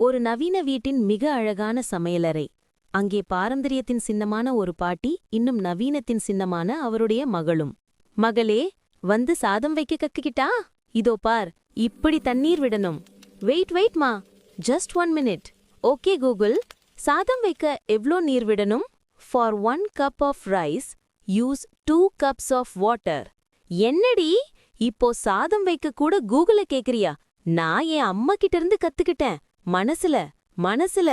ஒரு நவீன வீட்டின் மிக அழகான சமையலறை. அங்கே பாரம்பரியத்தின் சின்னமான ஒரு பாட்டி இன்னும் நவீனத்தின் சின்னமான அவருடைய மகளும். மகளே வந்து சாதம் வைக்க கத்துக்கிட்டா? இதோ பார் இப்படி தண்ணீர் விடணும். வெயிட் வெயிட் மா. Just one minute okay Google சாதம் வைக்க எவ்ளோ நீர் விடணும்? For one cup of rice use two cups of water என்னடி? இப்போ சாதம் வைக்க கூட கூகுள கேக்குறியா? நான் என் அம்மா கிட்ட இருந்து கத்துக்கிட்டேன். மனசுல மனசுல.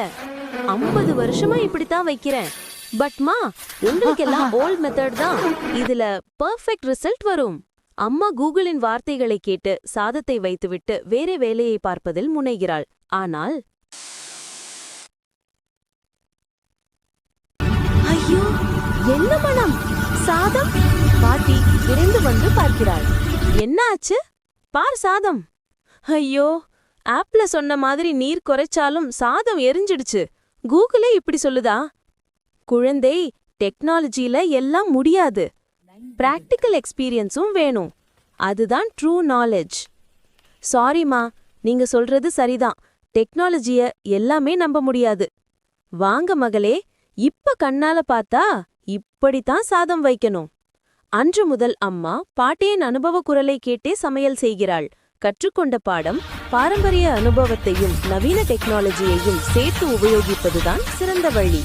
ஐம்பது வருஷமா இப்படித்தான் வைக்கிறேன். பட் மா உங்களுக்கெல்லாம் ஓல்ட் மெத்தட் தான். இதுல பெர்ஃபெக்ட் ரிசல்ட் வரும். அம்மா கூகுளின் வார்த்தைகளை கேட்டு சாதத்தை வைத்துவிட்டு வேற வேலையை பார்ப்பதில் முனைகிறாள். ஆனால் ஐயோ என்ன மனம்? சாதம்? பாட்டி விரைந்து வந்து பார்க்கிறாள். என்ன ஆச்சு பார் சாதம். ஐயோ ஆப்ல சொன்ன மாதிரி நீர் குறைச்சாலும் சாதம் எரிஞ்சிடுச்சு. கூகுளே இப்படி சொல்லுதா? குழந்தை டெக்னாலஜில எல்லாம் முடியாது. பிராக்டிக்கல் எக்ஸ்பீரியன்ஸும் வேணும். அதுதான் ட்ரூ நாலேஜ் சாரிம்மா நீங்க சொல்றது சரிதான். டெக்னாலஜிய எல்லாமே நம்ப முடியாது. வாங்க மகளே இப்ப கண்ணால பார்த்தா இப்படித்தான் சாதம் வைக்கணும். அன்று முதல் அம்மா பாட்டியின் அனுபவ குரலை கேட்டே சமையல் செய்கிறாள். கற்றுக்கொண்ட பாடம் பாரம்பரிய அனுபவத்தையும் நவீன டெக்னாலஜியையும் சேர்த்து உபயோகிப்பதுதான் சிறந்த வழி.